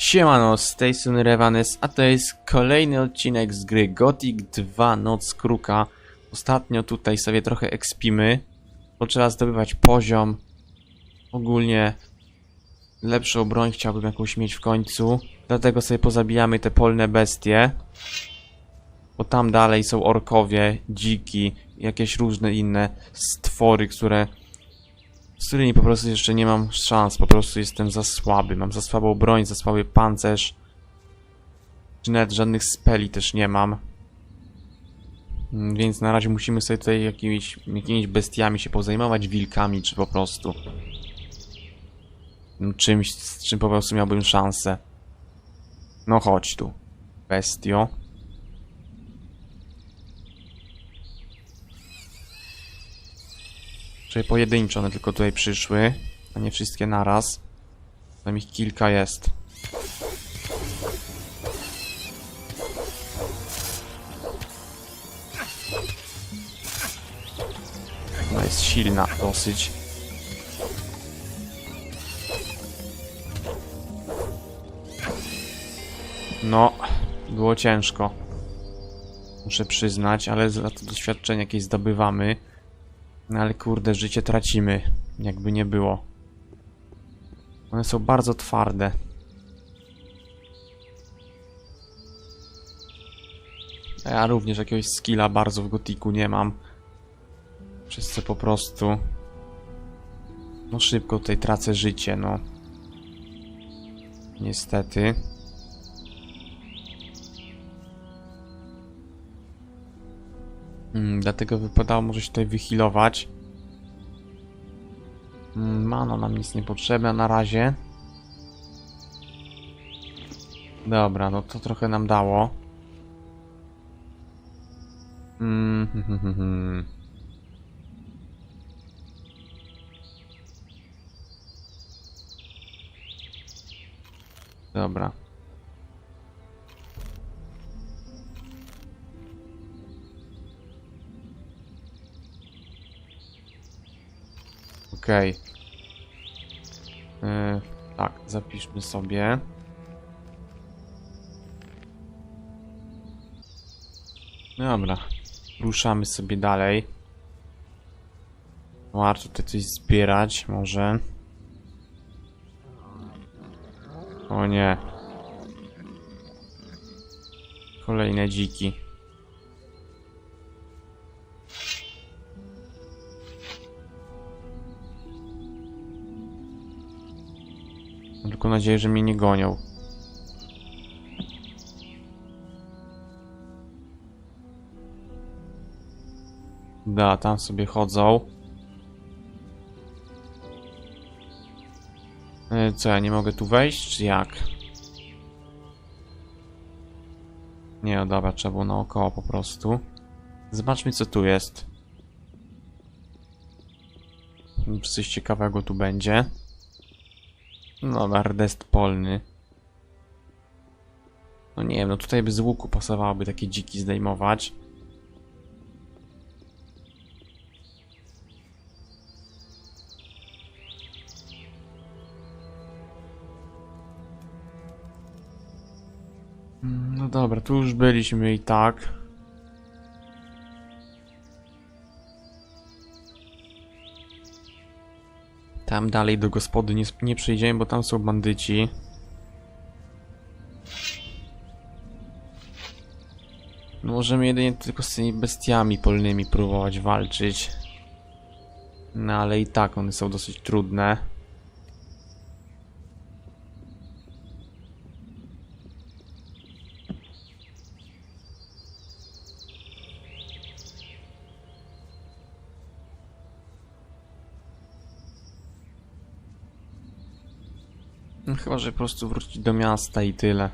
Siemano, z tej strony Revanes, a to jest kolejny odcinek z gry Gothic 2 Noc Kruka. Ostatnio tutaj sobie trochę ekspimy, bo trzeba zdobywać poziom. Ogólnie lepszą broń chciałbym jakąś mieć w końcu, dlatego sobie pozabijamy te polne bestie. Bo tam dalej są orkowie, dziki, jakieś różne inne stwory, które z którymi po prostu jeszcze nie mam szans, po prostu jestem za słaby, mam za słabą broń, za słaby pancerz. Czy nawet żadnych speli też nie mam. Mm, Więc na razie musimy sobie tutaj jakimiś, jakimiś bestiami się pozajmować, wilkami czy po prostu mm, czymś, z czym po prostu miałbym szansę. No chodź tu, bestio. Czyli pojedynczo one tylko tutaj przyszły, a nie wszystkie naraz. Tam ich kilka jest. Ona jest silna dosyć. No, było ciężko. Muszę przyznać, ale za to doświadczenie jakieś zdobywamy. No ale kurde, życie tracimy. Jakby nie było. One są bardzo twarde. Ja również jakiegoś skilla bardzo w gotiku nie mam. Co po prostu... No szybko tutaj tracę życie, no. Niestety. Mm, dlatego wypadało może się tutaj wyhealować. Mm, Mano nam nic nie potrzebne na razie. Dobra, no to trochę nam dało. Mm, hm, hm, hm, hm. Dobra. Okej. Yy, tak, zapiszmy sobie. Dobra, ruszamy sobie dalej. Warto tutaj coś zbierać, może. O nie. Kolejne dziki. Tylko nadzieję, że mnie nie gonią. Da, tam sobie chodzą. E, Co, ja nie mogę tu wejść, czy jak? Nie, no dobra, trzeba było naokoło po prostu. Zobaczmy, co tu jest. Coś ciekawego tu będzie. No, nardest polny. No nie wiem, no tutaj by z łuku pasowałoby takie dziki zdejmować. Mm, No dobra, tu już byliśmy i tak. Tam dalej do gospody nie, nie przyjdziemy, bo tam są bandyci. No możemy jedynie tylko z tymi bestiami polnymi próbować walczyć. No ale i tak one są dosyć trudne. Po prostu wrócić do miasta i tyle.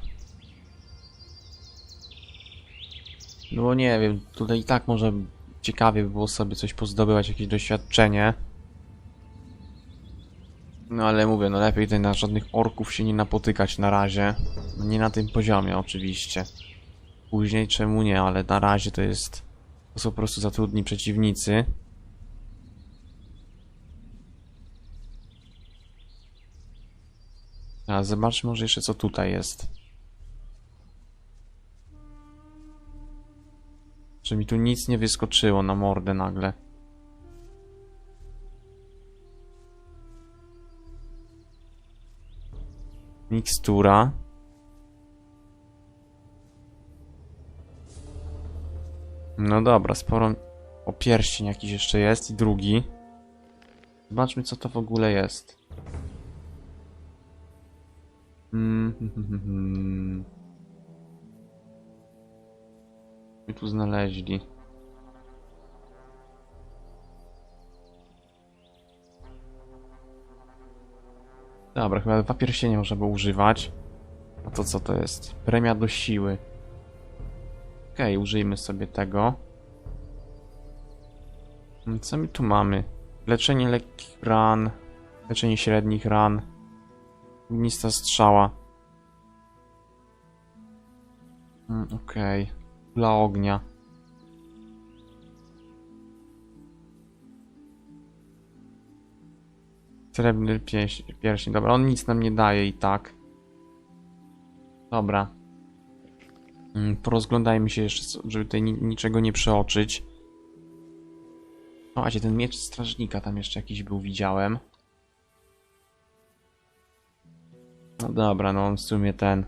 No bo nie wiem, tutaj i tak może ciekawie by było sobie coś pozdobywać, jakieś doświadczenie. No ale mówię, no lepiej tutaj na żadnych orków się nie napotykać na razie. Nie na tym poziomie oczywiście. Później czemu nie, ale na razie to jest... To są po prostu za trudni przeciwnicy. A zobaczmy może jeszcze co tutaj jest. Że mi tu nic nie wyskoczyło na mordę nagle. Mikstura. No dobra, sporo... O, pierścień jakiś jeszcze jest i drugi. Zobaczmy co to w ogóle jest. Mm, hmm. My tu znaleźli. Dobra, chyba dwa pierścienie można używać. A to co to jest? Premia do siły. Okej, użyjmy sobie tego. Mm, Co my tu mamy? Leczenie lekkich ran. Leczenie średnich ran. Ognista strzała. Mm, Okej. Dla ognia. Srebrny pierścień. Dobra, on nic nam nie daje i tak. Dobra. Mm, Porozglądajmy się jeszcze, żeby tutaj ni niczego nie przeoczyć. O, a ten miecz strażnika tam jeszcze jakiś był, widziałem. No dobra, no on w sumie ten...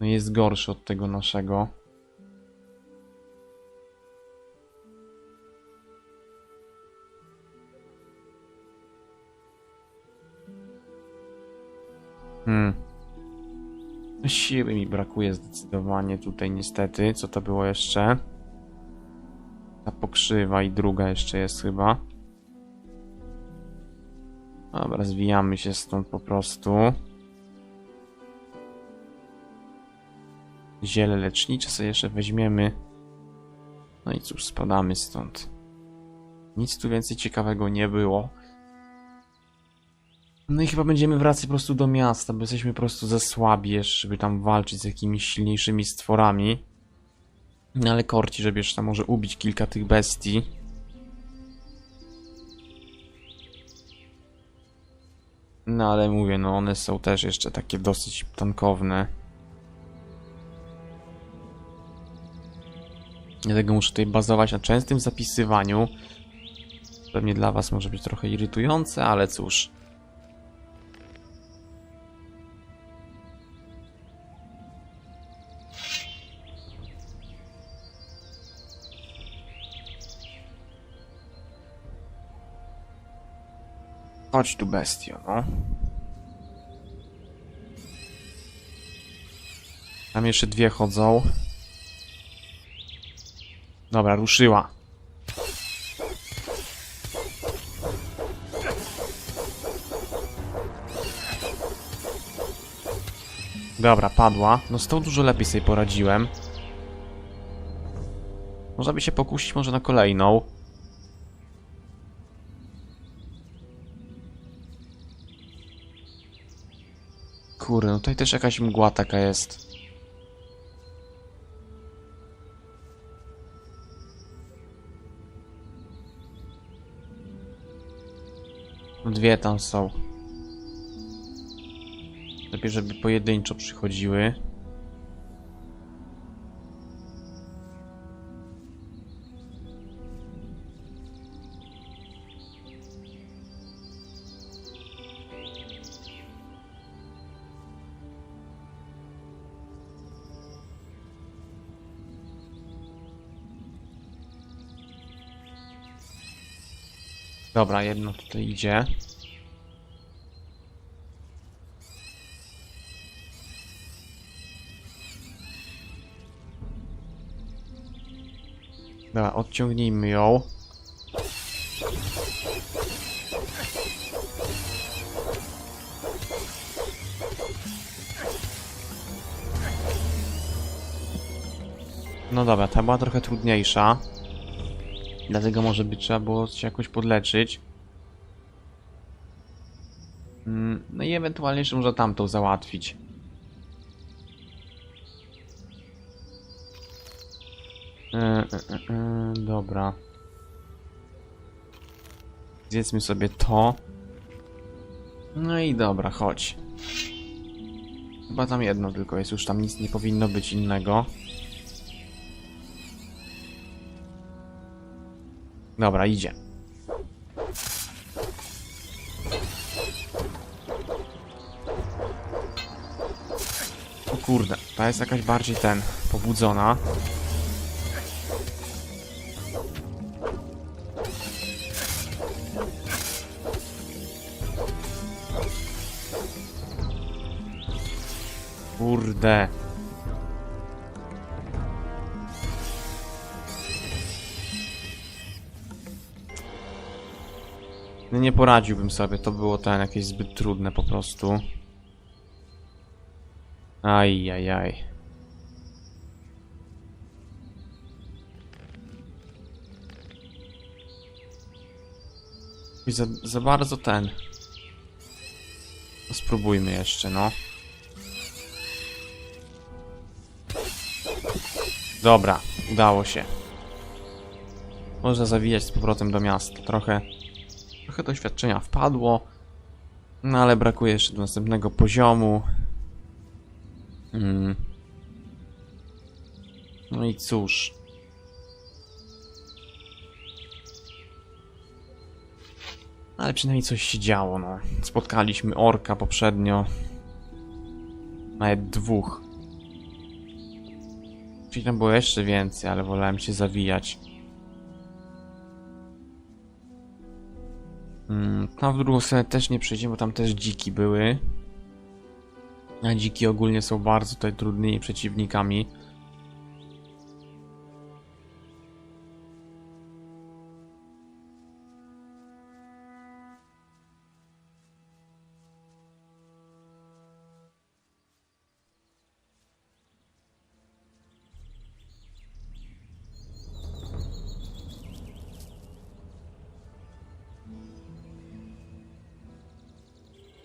No jest gorszy od tego naszego. Hmm. No Siły mi brakuje zdecydowanie tutaj niestety. Co to było jeszcze? Ta pokrzywa i druga jeszcze jest chyba. Dobra, zwijamy się stąd po prostu. Ziele lecznicze sobie jeszcze weźmiemy. No i cóż, spadamy stąd. Nic tu więcej ciekawego nie było. No i chyba będziemy wracać po prostu do miasta, bo jesteśmy po prostu za słabi jeszcze, żeby tam walczyć z jakimiś silniejszymi stworami. No ale korci, żeby jeszcze tam może ubić kilka tych bestii. No ale mówię, no one są też jeszcze takie dosyć tankowne. Dlatego muszę tutaj bazować na częstym zapisywaniu. Pewnie dla was może być trochę irytujące, ale cóż. Chodź tu, bestio, no. Tam jeszcze dwie chodzą. Dobra, ruszyła. Dobra, padła. No z tą dużo lepiej sobie poradziłem. Można by się pokusić może na kolejną. Kurde, no tutaj też jakaś mgła taka jest. Dwie tam są. Lepiej, żeby pojedynczo przychodziły. Dobra, jedno tutaj idzie. Dobra, odciągnijmy ją. No dobra, ta była trochę trudniejsza. Dlatego może by trzeba było się jakoś podleczyć. Mm, No i ewentualnie jeszcze można tamtą załatwić. E, e, e, dobra. Zjedzmy sobie to. No i dobra, chodź. Chyba tam jedno tylko jest, już tam nic nie powinno być innego. Dobra, idzie. O kurde, ta jest jakaś bardziej ten, pobudzona. Poradziłbym sobie, to było ten jakieś zbyt trudne po prostu. Aj, aj. I za, za bardzo ten. No Spróbujmy jeszcze, no. Dobra, udało się. Można zawijać z powrotem do miasta. Trochę, trochę doświadczenia wpadło, no ale brakuje jeszcze do następnego poziomu. Mm. No i cóż. Ale przynajmniej coś się działo, no. Spotkaliśmy orka poprzednio. Nawet dwóch. Czyli tam było jeszcze więcej, ale wolałem się zawijać. Tam w drugą stronę też nie przejdziemy, bo tam też dziki były. A dziki ogólnie są bardzo tutaj trudnymi przeciwnikami.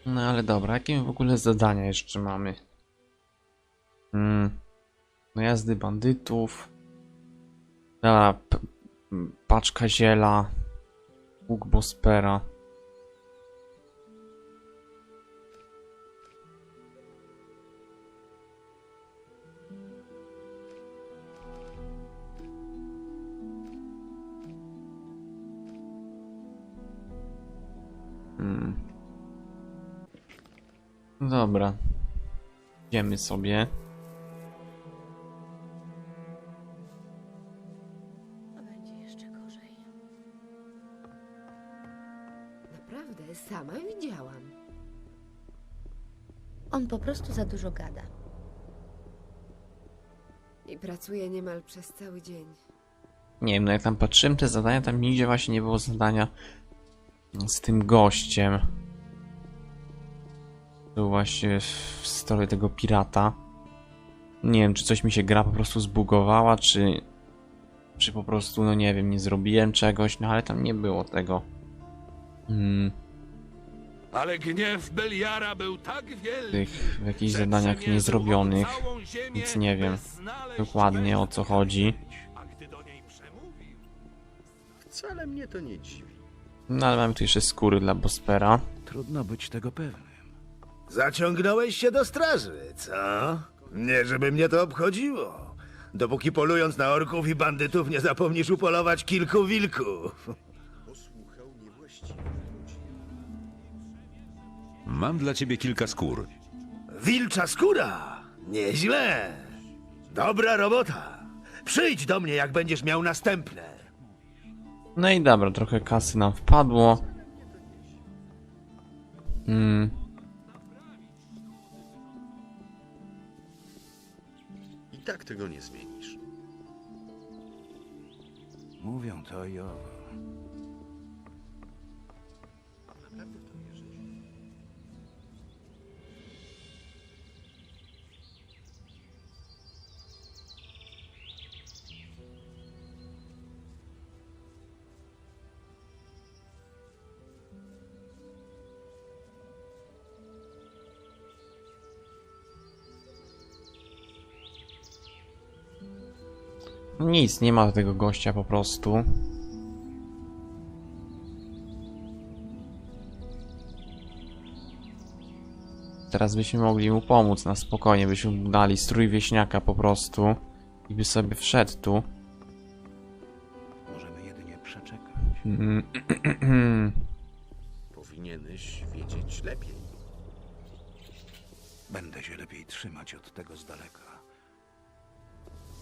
No ale dobra, jakie w ogóle zadania jeszcze mamy? Hmm. No jazdy bandytów. Dobra, paczka ziela. Łuk Bospera. Dobra. Idziemy sobie. A będzie jeszcze gorzej. Naprawdę, sama widziałam. On po prostu za dużo gada. I pracuje niemal przez cały dzień. Nie wiem, no jak tam patrzyłem te zadania, tam nigdzie właśnie nie było zadania z tym gościem. To właśnie w stronie tego pirata. Nie wiem, czy coś mi się gra po prostu zbugowała, czy... Czy po prostu, no nie wiem, nie zrobiłem czegoś, no ale tam nie było tego. Hmm, Ale gniew Beliara był tak wielki, tych w jakichś zadaniach niezrobionych. nic nie wiem dokładnie o co chodzi. A gdy do niej przemówił, Wcale mnie to nie dziwi. No ale mamy tu jeszcze skóry dla Bospera. Trudno być tego pewnym. Zaciągnąłeś się do straży, co? Nie, żeby mnie to obchodziło. Dopóki polując na orków i bandytów nie zapomnisz upolować kilku wilków. Mam dla ciebie kilka skór. Wilcza skóra! Nieźle! Dobra robota! Przyjdź do mnie, jak będziesz miał następne. No i dobra, trochę kasy nam wpadło. Hmm. Tak tego nie zmienisz. Mówią to i owo. Nic, nie ma tego gościa po prostu. teraz byśmy mogli mu pomóc na spokojnie, byśmy mu dali strój wieśniaka po prostu i by sobie wszedł tu. Możemy jedynie przeczekać. Mm, Powinieneś wiedzieć lepiej. Będę się lepiej trzymać od tego z daleka.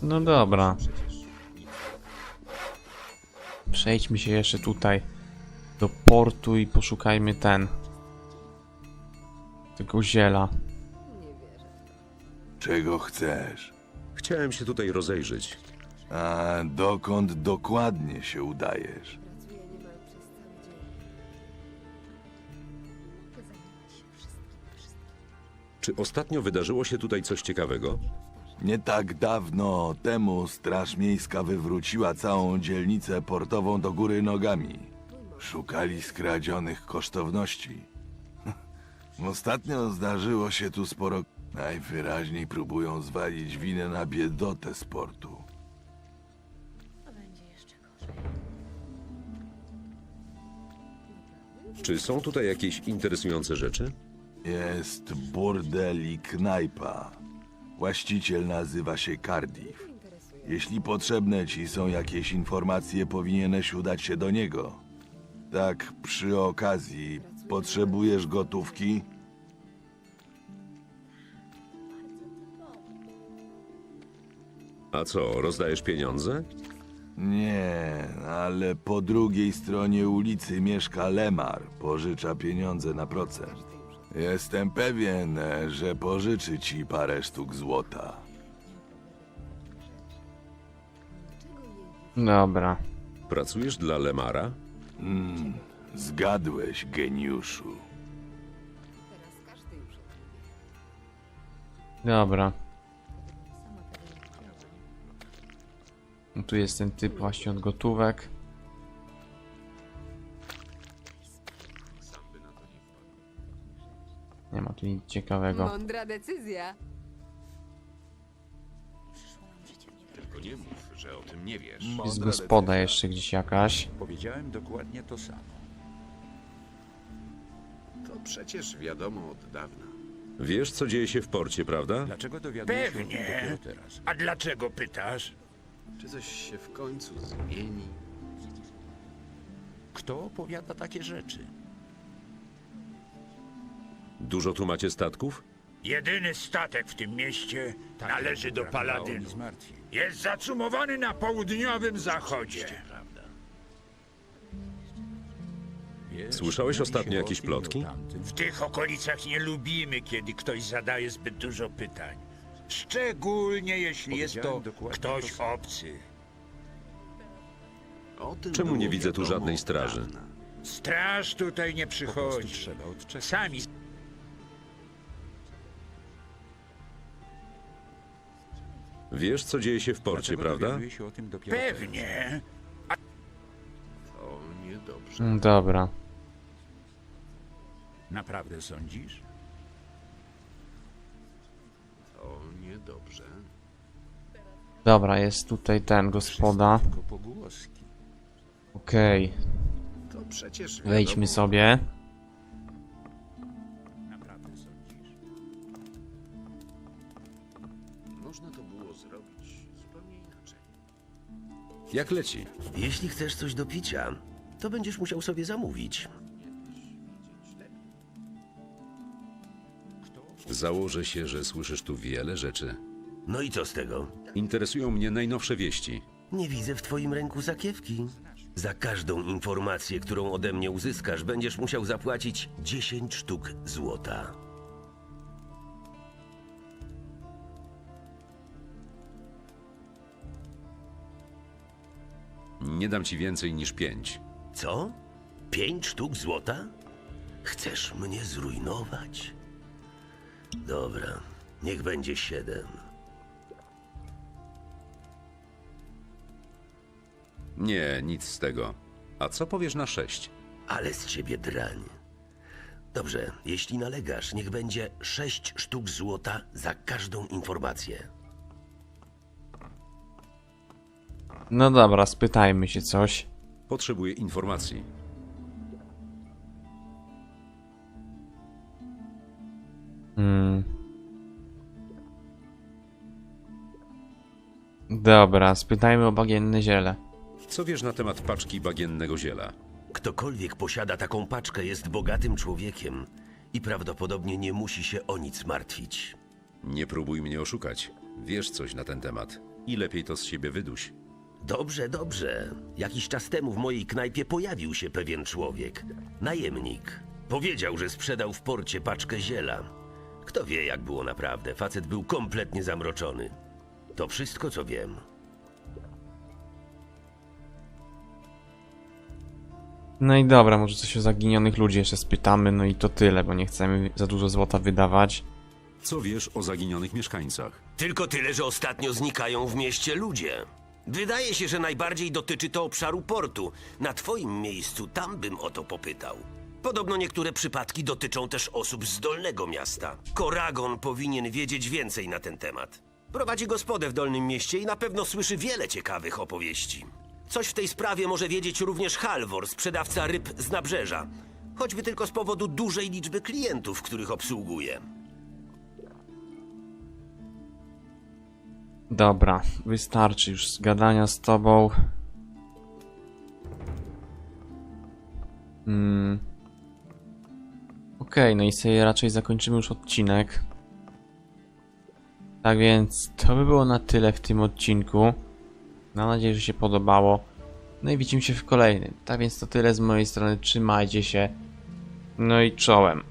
No dobra, Przecież przejdźmy się jeszcze tutaj do portu i poszukajmy ten. Tego ziela. Nie wierzę. Czego chcesz? Chciałem się tutaj rozejrzeć. A dokąd dokładnie się udajesz? Czy ostatnio wydarzyło się tutaj coś ciekawego? Nie tak dawno temu Straż Miejska wywróciła całą dzielnicę portową do góry nogami. Szukali skradzionych kosztowności. Ostatnio zdarzyło się tu sporo. Najwyraźniej próbują zwalić winę na biedotę z portu. A będzie jeszcze gorzej. Czy są tutaj jakieś interesujące rzeczy? Jest burdel i knajpa. Właściciel nazywa się Cardiff. Jeśli potrzebne ci są jakieś informacje, powinieneś udać się do niego. Tak, przy okazji, potrzebujesz gotówki? A co, rozdajesz pieniądze? Nie, ale po drugiej stronie ulicy mieszka Lemar. Pożycza pieniądze na procent. Jestem pewien, że pożyczy ci parę sztuk złota. Dobra. Pracujesz dla Lemara? Mm, zgadłeś, geniuszu. Dobra. No tu jest ten typ właśnie od gotówek. Tu nic ciekawego. Mądra decyzja. Przyszło nam życie mnie tylko nie mów, że o tym nie wiesz. Jest gospoda jeszcze gdzieś jakaś. Powiedziałem dokładnie to samo. To przecież wiadomo od dawna. Wiesz, co dzieje się w porcie, prawda? Dlaczego dowiadujesz się o tym Pewnie. dopiero teraz? A dlaczego pytasz? Czy coś się w końcu zmieni? Kto opowiada takie rzeczy? Dużo tu macie statków? Jedyny statek w tym mieście należy do zmartwień. Jest zacumowany na południowym zachodzie. Słyszałeś ostatnio jakieś plotki? W tych okolicach nie lubimy, kiedy ktoś zadaje zbyt dużo pytań. Szczególnie jeśli jest to ktoś obcy. Czemu nie widzę tu żadnej straży? Straż tutaj nie przychodzi. Sami Wiesz, co dzieje się w porcie, prawda? pewnie. To niedobrze. Mm, Dobra. Naprawdę sądzisz? To niedobrze. Dobra, jest tutaj ten gospoda. Tylko pogłoski. Okej, To przecież wejdźmy sobie. Jak leci? Jeśli chcesz coś do picia, to będziesz musiał sobie zamówić. Założę się, że słyszysz tu wiele rzeczy. No i co z tego? Interesują mnie najnowsze wieści. Nie widzę w twoim ręku zakiewki. Za każdą informację, którą ode mnie uzyskasz, będziesz musiał zapłacić 10 sztuk złota. Nie dam ci więcej niż pięć. Co? 5 sztuk złota? Chcesz mnie zrujnować? Dobra, niech będzie siedem. Nie, nic z tego. A co powiesz na sześć? Ale z ciebie drań. Dobrze, jeśli nalegasz, niech będzie sześć sztuk złota za każdą informację. No dobra, spytajmy się coś. Potrzebuję informacji. Hmm. Dobra, spytajmy o bagienne ziele. Co wiesz na temat paczki bagiennego ziela? Ktokolwiek posiada taką paczkę jest bogatym człowiekiem i prawdopodobnie nie musi się o nic martwić. Nie próbuj mnie oszukać. Wiesz coś na ten temat. I lepiej to z siebie wyduś. Dobrze, dobrze. Jakiś czas temu w mojej knajpie pojawił się pewien człowiek. Najemnik. Powiedział, że sprzedał w porcie paczkę ziela. Kto wie, jak było naprawdę. Facet był kompletnie zamroczony. To wszystko, co wiem. No i dobra, może coś o zaginionych ludzi jeszcze spytamy, no i to tyle, bo nie chcemy za dużo złota wydawać. Co wiesz o zaginionych mieszkańcach? Tylko tyle, że ostatnio znikają w mieście ludzie. Wydaje się, że najbardziej dotyczy to obszaru portu. Na twoim miejscu tam bym o to popytał. Podobno niektóre przypadki dotyczą też osób z dolnego miasta. Koragon powinien wiedzieć więcej na ten temat. Prowadzi gospodę w dolnym mieście i na pewno słyszy wiele ciekawych opowieści. Coś w tej sprawie może wiedzieć również Halvor, sprzedawca ryb z nabrzeża. Choćby tylko z powodu dużej liczby klientów, których obsługuje. Dobra, wystarczy już z gadania z tobą. Hmm. Okej, no i sobie raczej zakończymy już odcinek. Tak więc to by było na tyle w tym odcinku. Mam nadzieję, że się podobało. No i widzimy się w kolejnym. Tak więc to tyle z mojej strony. Trzymajcie się. No i czołem.